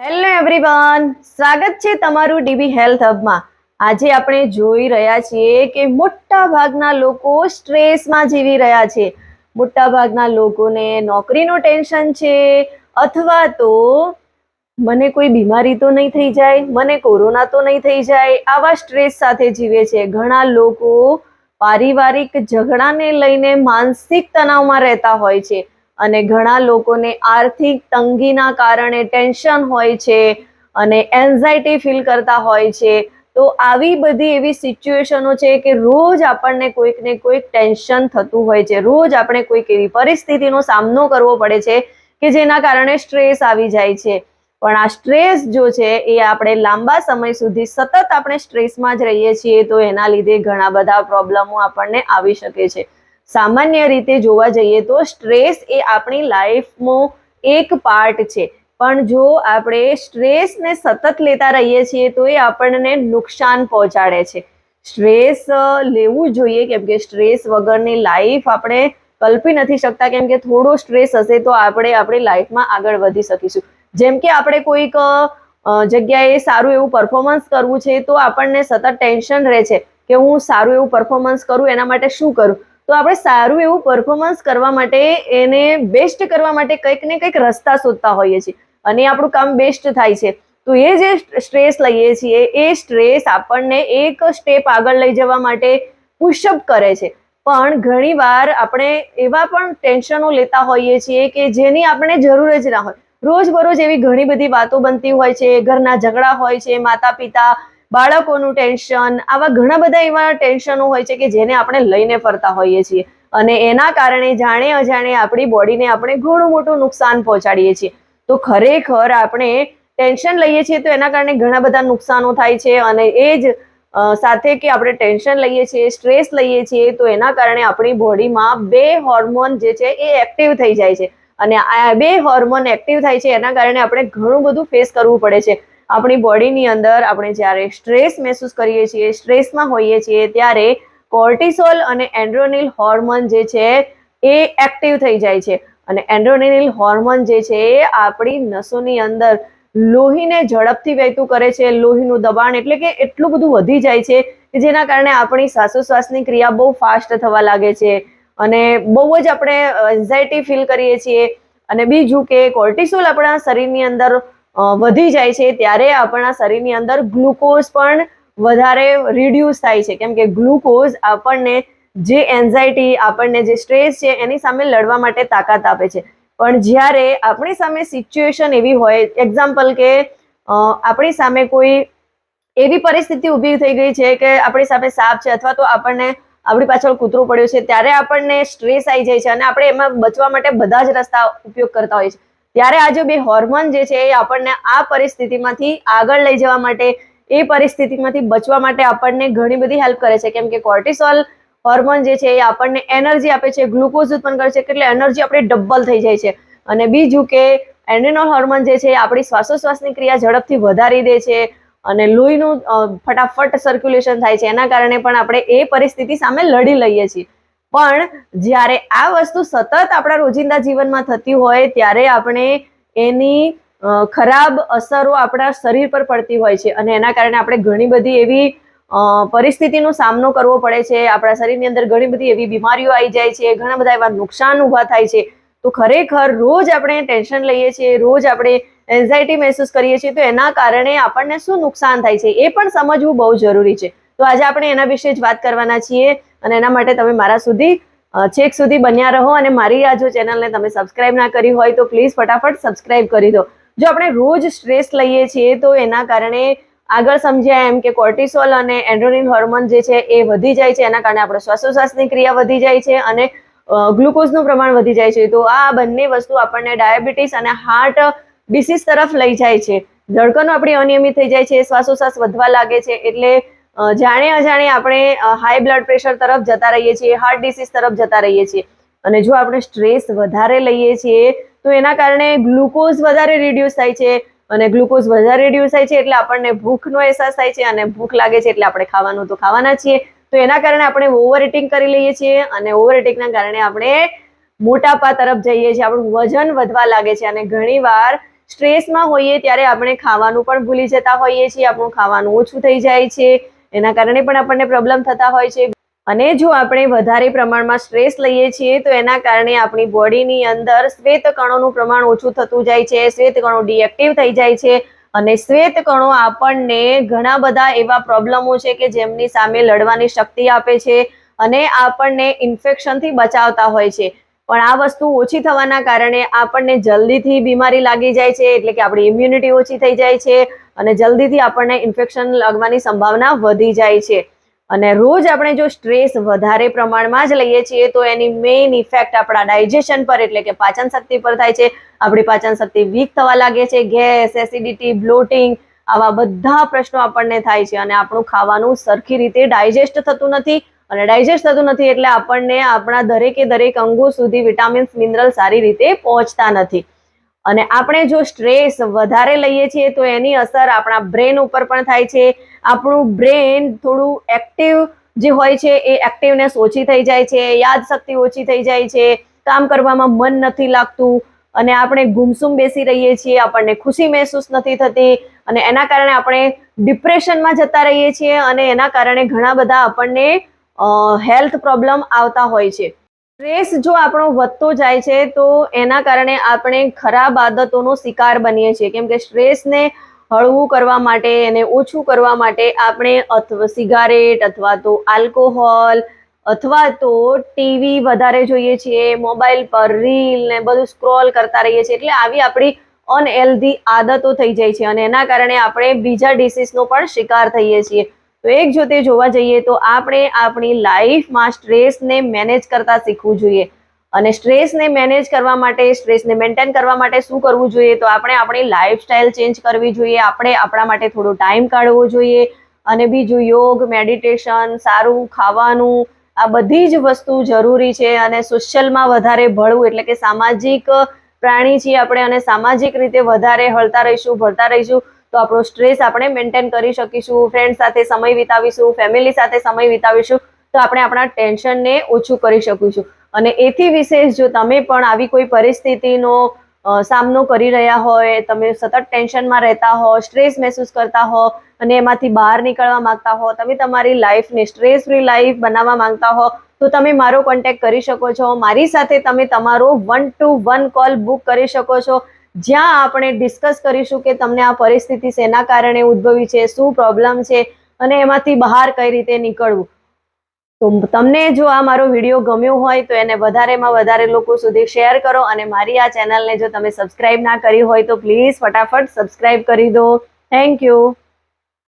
Hello everyone સ્વાગત છે તમારું ડીબી હેલ્થ હબમાં. આજે આપણે જોઈ રહ્યા છીએ કે મોટા ભાગના લોકો સ્ટ્રેસમાં જીવી રહ્યા છે. મોટા ભાગના લોકોને નોકરીનું ટેન્શન છે અથવા તો મને કોઈ બીમારી તો નહીં થઈ જાય, મને કોરોના તો નહીં થઈ જાય, આવા સ્ટ્રેસ સાથે જીવે છે. ઘણા લોકો પારિવારિક ઝઘડાને લઈને માનસિક તણાવમાં રહેતા હોય છે. અને ઘણા લોકોને આર્થિક તંગીના કારણે ટેન્શન હોય છે અને એન્ઝાયટી ફીલ કરતા હોય છે. તો આવી બધી એવી સિચ્યુએશનો છે કે રોજ આપણને કોઈક ને કોઈક ટેન્શન થતું હોય છે. રોજ આપણે કોઈક એવી પરિસ્થિતિનો સામનો કરવો પડે છે કે જેના કારણે સ્ટ્રેસ આવી જાય છે. પણ આ સ્ટ્રેસ જો છે એ આપણે લાંબા સમય સુધી સતત આપણે સ્ટ્રેસમાં જ રહીએ છીએ તો એના લીધે ઘણા બધા પ્રોબ્લેમો આપણને આવી શકે છે. સામાન્ય રીતે જોવા જઈએ તો સ્ટ્રેસ એ આપણી લાઈફનો એક પાર્ટ છે. પણ જો આપણે સ્ટ્રેસને સતત લેતા રહીએ છીએ તો એ આપણને નુકસાન પહોંચાડે છે. સ્ટ્રેસ લેવું જોઈએ કેમ કે સ્ટ્રેસ વગરની લાઈફ આપણે કલ્પી નથી શકતા કેમ કે થોડો સ્ટ્રેસ હશે તો આપણે આપણી લાઈફમાં આગળ વધી શકીશું. જેમ કે આપણે કોઈક જગ્યાએ સારું એવું પરફોર્મન્સ કરવું છે તો આપણને સતત ટેન્શન રહે છે કે હું સારું એવું પરફોર્મન્સ કરું, એના માટે શું કરું? તો આપણે સારું એવું પરફોર્મન્સ કરવા માટે એને બેસ્ટ કરવા માટે કંઈક ને કંઈક રસ્તા શોધતા હોઈએ છીએ. અને આપણું કામ બેસ્ટ થાય છે. તો એ જે સ્ટ્રેસ લઈએ છીએ, એ સ્ટ્રેસ આપણને એક સ્ટેપ આગળ લઈ જવા માટે પુશઅપ કરે છે. પણ ઘણીવાર આપણે એવા પણ ટેન્શનો લેતા હોઈએ છીએ કે જેની આપણે જરૂર જ ના હોય. રોજબરોજ એવી ઘણી બધી વાતો બનતી હોય છે, ઘરના ઝઘડા હોય છે માતા પિતા બાળકોનું ટેન્શન, આવા ઘણા બધા એવા ટેન્શનો હોય છે કે જેને આપણે લઈને ફરતા હોઈએ છીએ. અને એના કારણે જાણે અજાણે આપણી બોડીને આપણે ઘણું મોટું નુકસાન પહોંચાડીએ છીએ. તો ખરેખર આપણે ટેન્શન લઈએ છીએ તો એના કારણે ઘણા બધા નુકસાનો થાય છે અને એ જ સાથે કે આપણે ટેન્શન લઈએ છીએ, સ્ટ્રેસ લઈએ છીએ, તો એના કારણે આપણી બોડીમાં બે હોર્મોન જે છે એ એક્ટિવ થઈ જાય છે. અને આ બે હોર્મોન એક્ટિવ થાય છે એના કારણે આપણે ઘણું બધું ફેસ કરવું પડે છે. આપણી બોડીની અંદર આપણે જ્યારે સ્ટ્રેસ મહેસૂસ કરીએ છીએ સ્ટ્રેસમાં હોઈએ છીએ, ત્યારે કોર્ટિસોલ અને એન્ડ્રોનિલ હોર્મોન જે છે એ એક્ટિવ થઈ જાય છે. અને એન્ડ્રોનિલ હોર્મોન જે છે એ આપણી નસોની અંદર લોહીને ઝડપથી વહેતું કરે છે, લોહીનું દબાણ એટલે કે એટલું બધું વધી જાય છે કે જેના કારણે આપણી શ્વાસોશ્વાસની ક્રિયા બહુ ફાસ્ટ થવા લાગે છે. અને બહુ જ આપણે એન્ઝાયટી ફીલ કરીએ છીએ. અને બીજું કે કોર્ટિસોલ આપણા શરીરની અંદર વધી જાય છે ત્યારે આપણા શરીરની અંદર ગ્લુકોઝ પણ વધારે રિડ્યુસ થાય છે. કેમ કે ગ્લુકોઝ આપણને જે એન્ઝાયટી આપણને જે સ્ટ્રેસ છે એની સામે લડવા માટે તાકાત આપે છે. પણ જ્યારે આપણી સામે સિચ્યુએશન એવી હોય એક્ઝામ્પલ કે આપણી સામે કોઈ એવી પરિસ્થિતિ ઊભી થઈ ગઈ છે કે આપણી સામે સાપ છે અથવા તો આપણને આપણી પાછળ કૂતરો પડ્યો છે, ત્યારે આપણને સ્ટ્રેસ આવી જાય છે અને આપણે એમાં બચવા માટે બધા જ રસ્તા ઉપયોગ કરતા હોઈએ છીએ ત્યારે આ જે બે હોર્મોન જે છે એ આપણને આ પરિસ્થિતિમાંથી આગળ લઈ જવા માટે, એ પરિસ્થિતિમાંથી બચવા માટે આપણને ઘણી બધી હેલ્પ કરે છે. કેમ કે કોર્ટિસોલ હોર્મોન જે છે એ આપણને એનર્જી આપે છે ગ્લુકોઝ ઉત્પન્ન કરે છે, એટલે એનર્જી આપણે ડબલ થઈ જાય છે. અને બીજું કે એન્ડ્રિનોલ હોર્મોન જે છે એ આપણી શ્વાસોશ્વાસની ક્રિયા ઝડપથી વધારી દે છે અને લોહીનું ફટાફટ સર્ક્યુલેશન થાય છે. એના કારણે પણ આપણે એ પરિસ્થિતિ સામે લડી લઈએ છીએ. પણ જ્યારે આ વસ્તુ સતત આપણા રોજિંદા જીવનમાં થતી હોય, ત્યારે આપણે એની ખરાબ અસરો આપણા શરીર પર પડતી હોય છે અને એના કારણે આપણે ઘણી બધી એવી પરિસ્થિતિનો સામનો કરવો પડે છે. આપણા શરીરની અંદર ઘણી બધી એવી બીમારીઓ આવી જાય છે, ઘણા બધા એવા નુકસાન ઊભા થાય છે. તો ખરેખર રોજ આપણે ટેન્શન લઈએ છીએ, રોજ આપણે એન્ઝાયટી મહેસૂસ કરીએ છીએ, તો એના કારણે આપણને શું નુકસાન થાય છે એ પણ સમજવું બહુ જરૂરી છે. તો આજે આપણે એના વિશે જ વાત કરવાના છીએ. અને એના માટે તમે મારા સુધી છેક સુધી બન્યા રહો અને મારી આ જો ચેનલને તમે સબસ્ક્રાઇબ ના કરી હોય તો પ્લીઝ ફટાફટ સબસ્ક્રાઇબ કરી દો. જો આપણે રોજ સ્ટ્રેસ લઈએ છીએ તો એના કારણે આગળ સમજ્યા એમ કે કોર્ટિસોલ અને એન્ડ્રોનિન હોર્મોન જે છે એ વધી જાય છે, એના કારણે આપણે શ્વાસોશ્વાસની ક્રિયા વધી જાય છે અને ગ્લુકોઝનું પ્રમાણ વધી જાય છે. તો આ બંને વસ્તુ આપણને ડાયાબિટીસ અને હાર્ટ ડિસીઝ તરફ લઈ જાય છે. ધડકનો આપણી અનિયમિત થઈ જાય છે, શ્વાસોશ્વાસ વધવા લાગે છે, એટલે જાણે અજાણે આપણે હાઈ બ્લડ પ્રેશર તરફ જતા રહીએ છીએ હાર્ટ ડિસીઝ તરફ જતા રહીએ છીએ. અને જો આપણે સ્ટ્રેસ વધારે લઈએ છીએ, તો એના કારણે ગ્લુકોઝ વધારે રિડ્યુસ થાય છે. અને ગ્લુકોઝ વધારે રિડ્યુસ થાય છે એટલે આપણને ભૂખનો અહેસાસ થાય છે અને ભૂખ લાગે છે એટલે આપણે ખાવાનું તો ખાવાના છીએ. તો એના કારણે આપણે ઓવર ઇટિંગ કરી લઈએ છીએ અને ઓવર ઇટિંગના કારણે આપણે મોટાપા તરફ જઈએ છીએ. આપણું વજન વધવા લાગે છે અને ઘણીવાર સ્ટ્રેસમાં હોઈએ ત્યારે આપણે ખાવાનું પણ ભૂલી જતા હોઈએ છીએ. આપણું ખાવાનું ઓછું થઈ જાય છે. એના કારણે પણ આપણને પ્રોબ્લેમ થતા હોય છે. અને જો આપણે વધારે પ્રમાણમાં સ્ટ્રેસ લઈએ છીએ, તો એના કારણે આપણી બોડીની અંદર શ્વેત કણોનું પ્રમાણ ઓછું થતું જાય છે, શ્વેત કણો ડીએક્ટિવ થઈ જાય છે અને શ્વેત કણો આપણને ઘણા બધા એવા પ્રોબ્લેમો છે કે જેમની સામે લડવાની શક્તિ આપે છે અને આપણને ઇન્ફેક્શનથી બચાવતા હોય છે. પણ આ વસ્તુ ઓછી થવાના કારણે આપણને જલ્દીથી બીમારી લાગી જાય છે, એટલે કે આપણી ઇમ્યુનિટી ઓછી થઈ જાય છે અને જલ્દીથી આપણને ઇન્ફેક્શન લાગવાની સંભાવના વધી જાય છે. અને રોજ આપણે જો સ્ટ્રેસ વધારે પ્રમાણમાં જ લઈએ છીએ, તો એની મેઇન ઇફેક્ટ આપણા ડાયજેશન પર એટલે કે પાચન શક્તિ પર થાય છે. આપણી પાચન શક્તિ વીક થવા લાગે છે, ગેસ એસિડિટી બ્લોટિંગ આવા બધા પ્રશ્નો આપણને થાય છે અને આપણું ખાવાનું સરખી રીતે ડાયજેસ્ટ થતું નથી. અને ડાયજેસ્ટ થતું નથી એટલે આપણને આપણા દરેકે દરેક અંગો સુધી વિટામિન્સ મિનરલ સારી રીતે પહોંચતા નથી. અને આપણે જો સ્ટ્રેસ વધારે લઈએ છીએ, તો એની અસર આપણા બ્રેન ઉપર પણ થાય છે. આપણું બ્રેન થોડું એક્ટિવ જે હોય છે, એ એક્ટિવનેસ ઓછી થઈ જાય છે યાદશક્તિ ઓછી થઈ જાય છે, કામ કરવામાં મન નથી લાગતું, અને આપણે ગુમસુમ બેસી રહીએ છીએ, આપણને ખુશી મહેસૂસ નથી થતી, અને એના કારણે આપણે ડિપ્રેશનમાં જતા રહીએ છીએ, અને એના કારણે ઘણા બધા આપણને હેલ્થ પ્રોબ્લેમ આવતા હોય છે. સ્ટ્રેસ જો આપણો વધતો જાય છે, તો એના કારણે આપણે ખરાબ આદતોનો શિકાર બનીએ છીએ. કેમ કે સ્ટ્રેસને હળવું કરવા માટે, એને ઓછું કરવા માટે આપણે અથવા સિગારેટ અથવા તો આલ્કોહોલ અથવા તો ટીવી વધારે જોઈએ છીએ, મોબાઈલ પર રીલ ને બધું સ્ક્રોલ કરતા રહીએ છીએ. એટલે આવી આપણી અનહેલ્ધી આદતો થઈ જાય છે અને એના કારણે આપણે બીજા ડિસીઝનો પણ શિકાર થઈએ છીએ. તો એક જોતે જોવા જઈએ તો આપણે આપણી લાઈફમાં સ્ટ્રેસને મેનેજ કરતા શીખવું જોઈએ. અને સ્ટ્રેસને મેનેજ કરવા માટે, સ્ટ્રેસને મેન્ટેન કરવા માટે શું કરવું જોઈએ? તો આપણે આપણી લાઈફસ્ટાઈલ ચેન્જ કરવી જોઈએ. આપણે આપણા માટે થોડો ટાઈમ કાઢવો જોઈએ. અને બીજું યોગ, મેડિટેશન, સારું ખાવાનું, આ બધી જ વસ્તુ જરૂરી છે. અને સોશિયલમાં વધારે ભળવું એટલે કે સામાજિક પ્રાણી છીએ આપણે અને સામાજિક રીતે વધારે હળતા રહીશું, ભળતા રહીશું. તો આપણો સ્ટ્રેસ આપણે મેન્ટેન કરી શકીશું ફ્રેન્ડ સાથે સમય વિતાવીશું ફેમિલી સાથે સમય વિતાવીશું, તો આપણે આપણા ટેન્શનને ઓછું કરી શકીશું. અને એથી વિશેષ જો તમે પણ આવી કોઈ પરિસ્થિતિનો સામનો કરી રહ્યા હોય, તમે સતત ટેન્શનમાં રહેતા હો સ્ટ્રેસ મહેસૂસ કરતા હો, અને એમાંથી બહાર નીકળવા માંગતા હો, તમે તમારી લાઈફને સ્ટ્રેસ ફ્રી લાઈફ બનાવવા માંગતા હો, તો તમે મારો કોન્ટેક્ટ કરી શકો છો. મારી સાથે તમે તમારો one to one call book કરી શકો છો. જ્યાં આપણે ડિસ્કસ કરીશું કે તમને આ પરિસ્થિતિ શેના કારણે ઉદ્ભવી છે, શું પ્રોબ્લેમ છે અને એમાંથી બહાર કઈ રીતે નીકળવું. તો તમને જો આ મારો વીડિયો ગમ્યો હોય તો એને વધારેમાં વધારે લોકો સુધી શેર કરો અને મારી આ ચેનલને જો તમે સબસ્ક્રાઇબ ના કરી હોય તો પ્લીઝ ફટાફટ સબસ્ક્રાઇબ કરી દો. Thank you